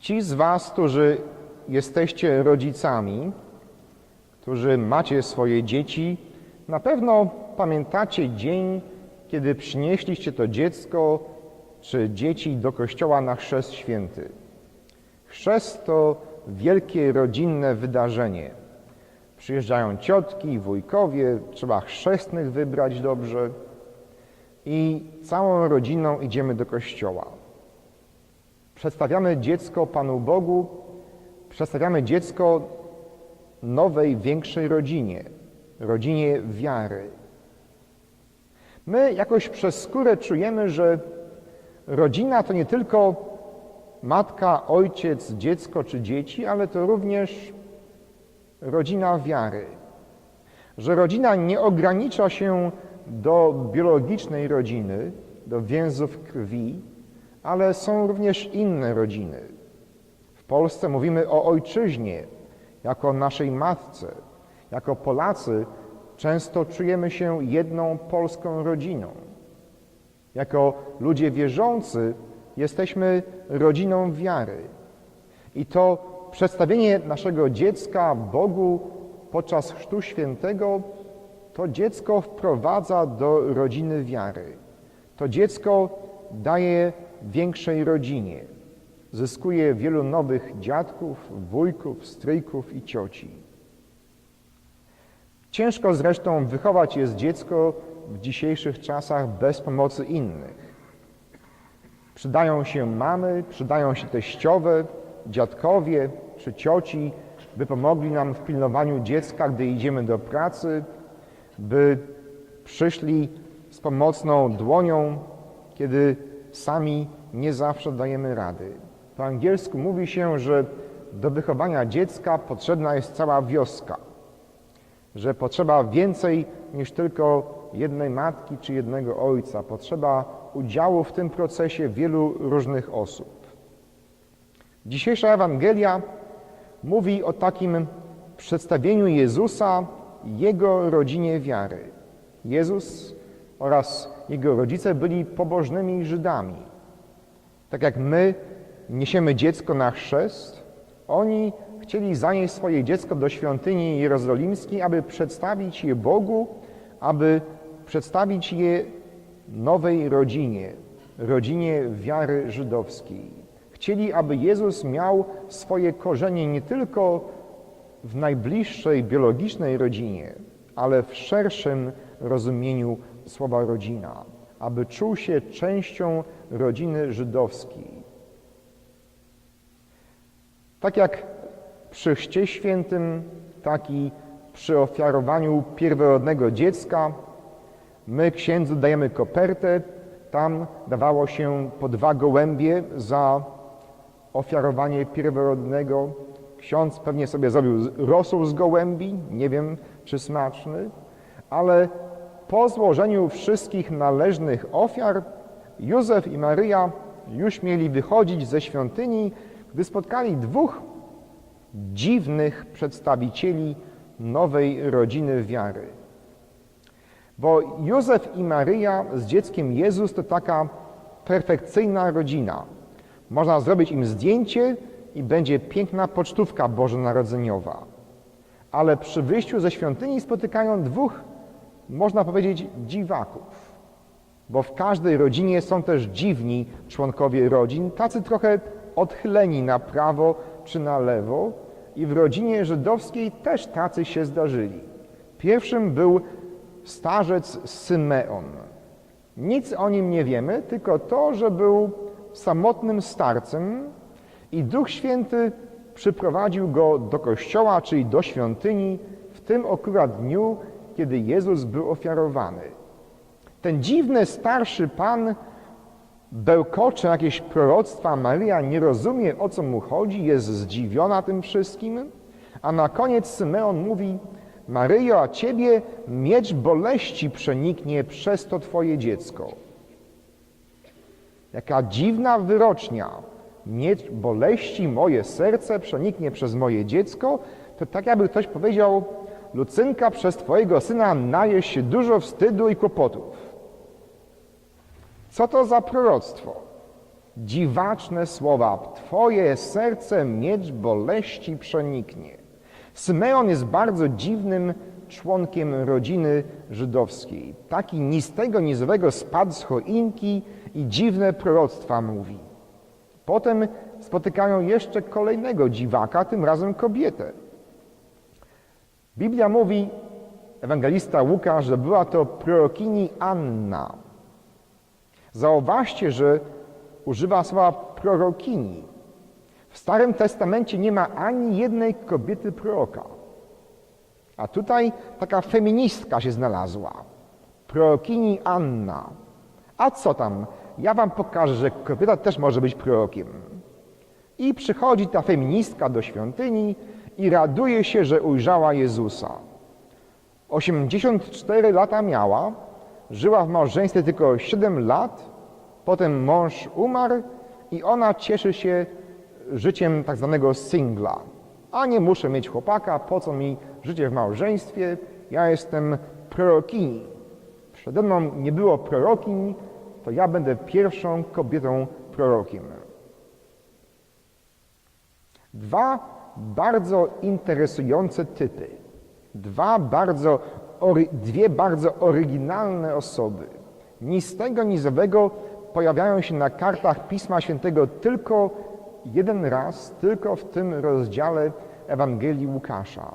Ci z Was, którzy jesteście rodzicami, którzy macie swoje dzieci, na pewno pamiętacie dzień, kiedy przynieśliście to dziecko czy dzieci do kościoła na chrzest święty. Chrzest to wielkie rodzinne wydarzenie. Przyjeżdżają ciotki, wujkowie, trzeba chrzestnych wybrać dobrze i całą rodziną idziemy do kościoła. Przedstawiamy dziecko Panu Bogu, przedstawiamy dziecko nowej, większej rodzinie, rodzinie wiary. My jakoś przez skórę czujemy, że rodzina to nie tylko matka, ojciec, dziecko czy dzieci, ale to również rodzina wiary. Że rodzina nie ogranicza się do biologicznej rodziny, do więzów krwi, ale są również inne rodziny. W Polsce mówimy o ojczyźnie, jako naszej matce. Jako Polacy często czujemy się jedną polską rodziną. Jako ludzie wierzący jesteśmy rodziną wiary. I to przedstawienie naszego dziecka Bogu podczas Chrztu Świętego to dziecko wprowadza do rodziny wiary. To dziecko daje większej rodzinie. Zyskuje wielu nowych dziadków, wujków, stryjków i cioci. Ciężko zresztą wychować jest dziecko w dzisiejszych czasach bez pomocy innych. Przydają się mamy, przydają się teściowe, dziadkowie czy cioci, by pomogli nam w pilnowaniu dziecka, gdy idziemy do pracy, by przyszli z pomocną dłonią, kiedy sami nie zawsze dajemy rady. Po angielsku mówi się, że do wychowania dziecka potrzebna jest cała wioska, że potrzeba więcej niż tylko jednej matki czy jednego ojca, potrzeba udziału w tym procesie wielu różnych osób. Dzisiejsza Ewangelia mówi o takim przedstawieniu Jezusa Jego rodzinie wiary. Jezus oraz Jego rodzice byli pobożnymi Żydami. Tak jak my niesiemy dziecko na chrzest, oni chcieli zanieść swoje dziecko do świątyni jerozolimskiej, aby przedstawić je Bogu, aby przedstawić je nowej rodzinie, rodzinie wiary żydowskiej. Chcieli, aby Jezus miał swoje korzenie nie tylko w najbliższej biologicznej rodzinie, ale w szerszym rozumieniu słowa rodzina, aby czuł się częścią rodziny żydowskiej. Tak jak przy chrzcie świętym, tak i przy ofiarowaniu pierworodnego dziecka, my księdzu dajemy kopertę, tam dawało się po dwa gołębie za ofiarowanie pierworodnego. Ksiądz pewnie sobie zrobił rosół z gołębi, nie wiem czy smaczny, ale po złożeniu wszystkich należnych ofiar Józef i Maryja już mieli wychodzić ze świątyni, gdy spotkali dwóch dziwnych przedstawicieli nowej rodziny wiary. Bo Józef i Maryja z dzieckiem Jezus to taka perfekcyjna rodzina. Można zrobić im zdjęcie i będzie piękna pocztówka bożonarodzeniowa. Ale przy wyjściu ze świątyni spotykają dwóch, można powiedzieć, dziwaków. Bo w każdej rodzinie są też dziwni członkowie rodzin, tacy trochę odchyleni na prawo czy na lewo. I w rodzinie żydowskiej też tacy się zdarzyli. Pierwszym był starzec Symeon. Nic o nim nie wiemy, tylko to, że był samotnym starcem i Duch Święty przyprowadził go do kościoła, czyli do świątyni, w tym akurat dniu, kiedy Jezus był ofiarowany. Ten dziwny starszy pan bełkocze jakieś proroctwa, Maria nie rozumie o co mu chodzi, jest zdziwiona tym wszystkim, a na koniec Symeon mówi: Maryjo, a ciebie miecz boleści przeniknie przez to twoje dziecko. Jaka dziwna wyrocznia. Miecz boleści moje serce przeniknie przez moje dziecko, to tak jakby ktoś powiedział, Lucynka, przez twojego syna najesz się dużo wstydu i kłopotów. Co to za proroctwo? Dziwaczne słowa. Twoje serce miecz boleści przeniknie. Symeon jest bardzo dziwnym członkiem rodziny żydowskiej. Taki ni z tego, ni z owego spadł z choinki i dziwne proroctwa mówi. Potem spotykają jeszcze kolejnego dziwaka, tym razem kobietę. Biblia mówi, ewangelista Łukasz, że była to prorokini Anna. Zauważcie, że używa słowa prorokini. W Starym Testamencie nie ma ani jednej kobiety proroka. A tutaj taka feministka się znalazła. Prorokini Anna. A co tam? Ja wam pokażę, że kobieta też może być prorokiem. I przychodzi ta feministka do świątyni i raduje się, że ujrzała Jezusa. 84 lata miała, żyła w małżeństwie tylko 7 lat, potem mąż umarł i ona cieszy się życiem tak zwanego singla. A nie muszę mieć chłopaka, po co mi życie w małżeństwie, ja jestem prorokini. Przede mną nie było prorokiń, to ja będę pierwszą kobietą prorokiem. Dwa bardzo interesujące typy. Dwa bardzo, dwie bardzo oryginalne osoby. Ni z tego, ni z owego pojawiają się na kartach Pisma Świętego tylko jeden raz, tylko w tym rozdziale Ewangelii Łukasza.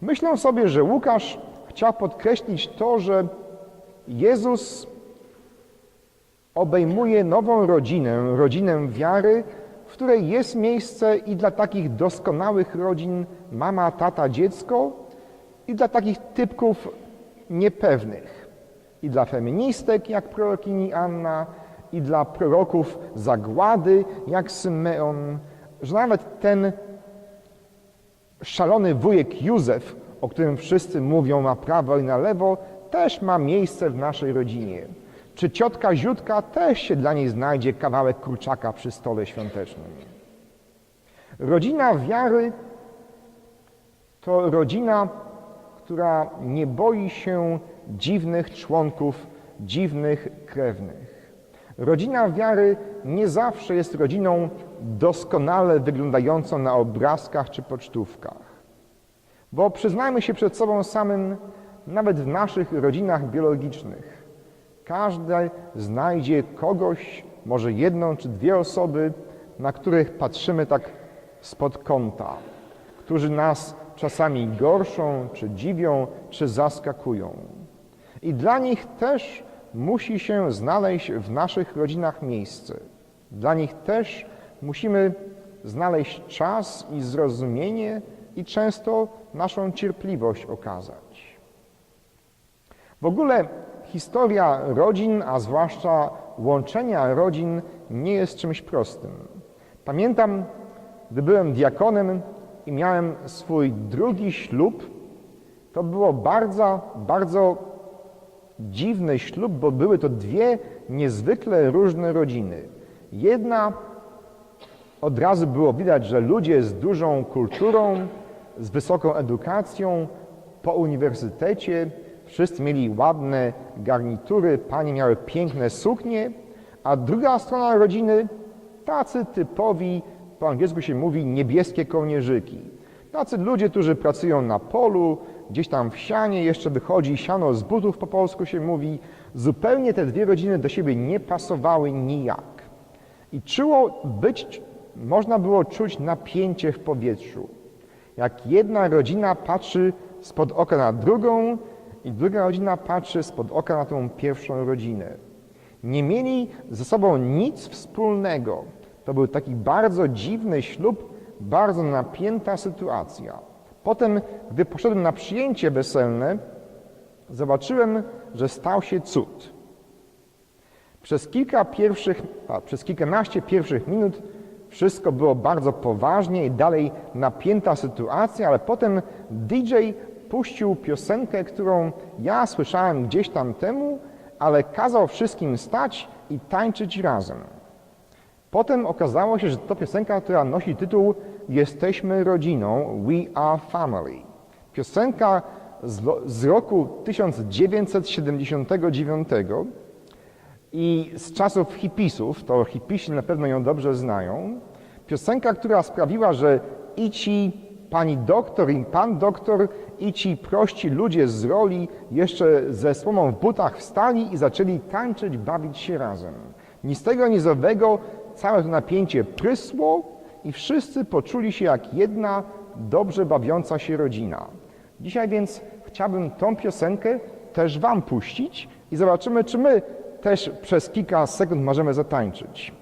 Myślę sobie, że Łukasz chciał podkreślić to, że Jezus obejmuje nową rodzinę, rodzinę wiary, w której jest miejsce i dla takich doskonałych rodzin mama, tata, dziecko, i dla takich typków niepewnych, i dla feministek jak prorokini Anna, i dla proroków zagłady jak Symeon, że nawet ten szalony wujek Józef, o którym wszyscy mówią na prawo i na lewo, też ma miejsce w naszej rodzinie. Czy ciotka Ziutka też się dla niej znajdzie kawałek kurczaka przy stole świątecznym. Rodzina wiary to rodzina, która nie boi się dziwnych członków, dziwnych krewnych. Rodzina wiary nie zawsze jest rodziną doskonale wyglądającą na obrazkach czy pocztówkach. Bo przyznajmy się przed sobą samym, nawet w naszych rodzinach biologicznych, każdy znajdzie kogoś, może jedną czy dwie osoby, na których patrzymy tak spod kąta, którzy nas czasami gorszą, czy dziwią, czy zaskakują. I dla nich też musi się znaleźć w naszych rodzinach miejsce. Dla nich też musimy znaleźć czas i zrozumienie i często naszą cierpliwość okazać. W ogóle historia rodzin, a zwłaszcza łączenia rodzin, nie jest czymś prostym. Pamiętam, gdy byłem diakonem i miałem swój drugi ślub, to było bardzo, bardzo dziwny ślub, bo były to dwie niezwykle różne rodziny. Jedna od razu było widać, że ludzie z dużą kulturą, z wysoką edukacją, po uniwersytecie, wszyscy mieli ładne garnitury, panie miały piękne suknie, a druga strona rodziny tacy typowi, po angielsku się mówi, niebieskie kołnierzyki. Tacy ludzie, którzy pracują na polu, gdzieś tam w sianie, jeszcze wychodzi siano z butów, po polsku się mówi. Zupełnie te dwie rodziny do siebie nie pasowały nijak. I czuło być, można było czuć napięcie w powietrzu. Jak jedna rodzina patrzy spod oka na drugą i druga rodzina patrzy spod oka na tą pierwszą rodzinę. Nie mieli ze sobą nic wspólnego. To był taki bardzo dziwny ślub, bardzo napięta sytuacja. Potem, gdy poszedłem na przyjęcie weselne, zobaczyłem, że stał się cud. Przez kilka pierwszych, a, przez kilkanaście pierwszych minut wszystko było bardzo poważnie i dalej napięta sytuacja, ale potem DJ puścił piosenkę, którą ja słyszałem gdzieś tam temu, ale kazał wszystkim stać i tańczyć razem. Potem okazało się, że to piosenka, która nosi tytuł Jesteśmy rodziną, We Are Family. Piosenka z, z roku 1979 i z czasów hipisów, to hipisi na pewno ją dobrze znają, piosenka, która sprawiła, że i ci pani doktor i pan doktor i ci prości ludzie z roli jeszcze ze słomą w butach wstali i zaczęli tańczyć, bawić się razem. Ni z tego, ni z owego całe to napięcie prysło i wszyscy poczuli się jak jedna dobrze bawiąca się rodzina. Dzisiaj więc chciałbym tą piosenkę też Wam puścić i zobaczymy, czy my też przez kilka sekund możemy zatańczyć.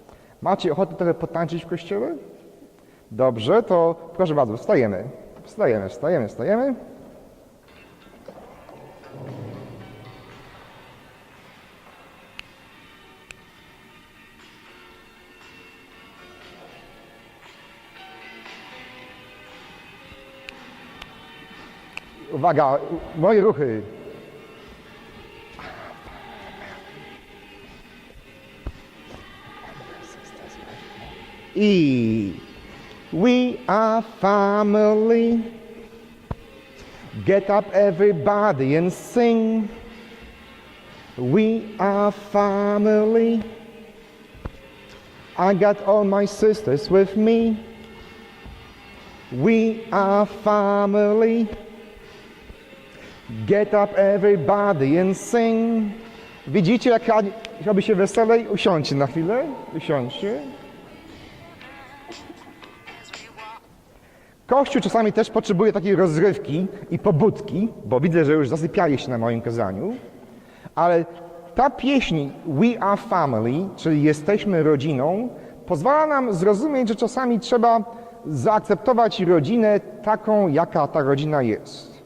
Macie ochotę trochę potańczyć w kościele? Dobrze, to proszę bardzo, wstajemy. Wstajemy, wstajemy, wstajemy. Uwaga, moje ruchy. E. We are family. Get up, everybody, and sing. We are family. I got all my sisters with me. We are family. Get up, everybody, and sing. Widzicie, jak robi się weselej? Usiądźcie na chwilę. Usiądźcie. Kościół czasami też potrzebuje takiej rozrywki i pobudki, bo widzę, że już zasypialiście na moim kazaniu, ale ta pieśń We Are Family, czyli jesteśmy rodziną, pozwala nam zrozumieć, że czasami trzeba zaakceptować rodzinę taką, jaka ta rodzina jest.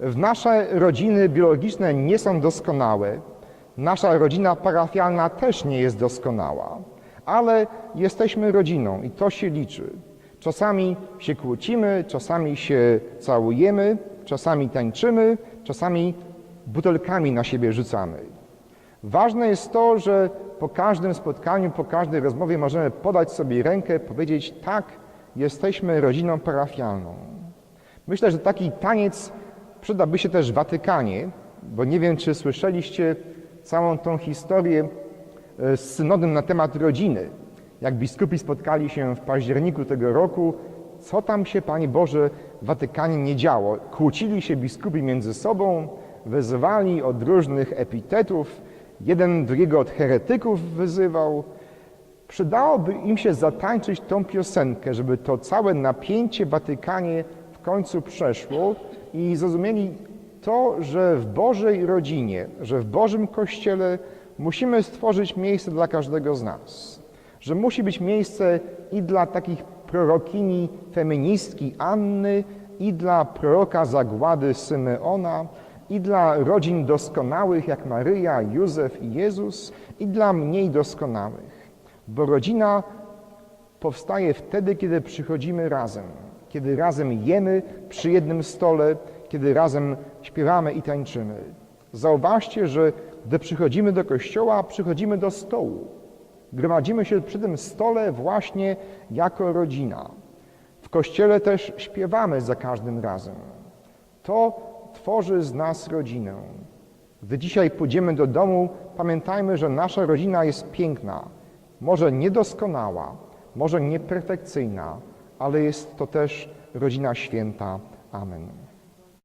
W nasze rodziny biologiczne nie są doskonałe, nasza rodzina parafialna też nie jest doskonała, ale jesteśmy rodziną i to się liczy. Czasami się kłócimy, czasami się całujemy, czasami tańczymy, czasami butelkami na siebie rzucamy. Ważne jest to, że po każdym spotkaniu, po każdej rozmowie możemy podać sobie rękę, powiedzieć tak, jesteśmy rodziną parafialną. Myślę, że taki taniec przydałby się też Watykanie, bo nie wiem, czy słyszeliście całą tą historię e, z synodem na temat rodziny jak biskupi spotkali się w październiku tego roku, co tam się, Panie Boże, w Watykanie nie działo. Kłócili się biskupi między sobą, wyzywali od różnych epitetów, jeden drugiego od heretyków wyzywał. Przydałoby im się zatańczyć tą piosenkę, żeby to całe napięcie w Watykanie w końcu przeszło i zrozumieli to, że w Bożej rodzinie, że w Bożym Kościele musimy stworzyć miejsce dla każdego z nas że musi być miejsce i dla takich prorokini feministki Anny, i dla proroka zagłady Symeona, i dla rodzin doskonałych jak Maryja, Józef i Jezus, i dla mniej doskonałych. Bo rodzina powstaje wtedy, kiedy przychodzimy razem, kiedy razem jemy przy jednym stole, kiedy razem śpiewamy i tańczymy. Zauważcie, że gdy przychodzimy do kościoła, przychodzimy do stołu. Gromadzimy się przy tym stole właśnie jako rodzina. W kościele też śpiewamy za każdym razem. To tworzy z nas rodzinę. Gdy dzisiaj pójdziemy do domu, pamiętajmy, że nasza rodzina jest piękna, może niedoskonała, może nieperfekcyjna, ale jest to też rodzina święta. Amen.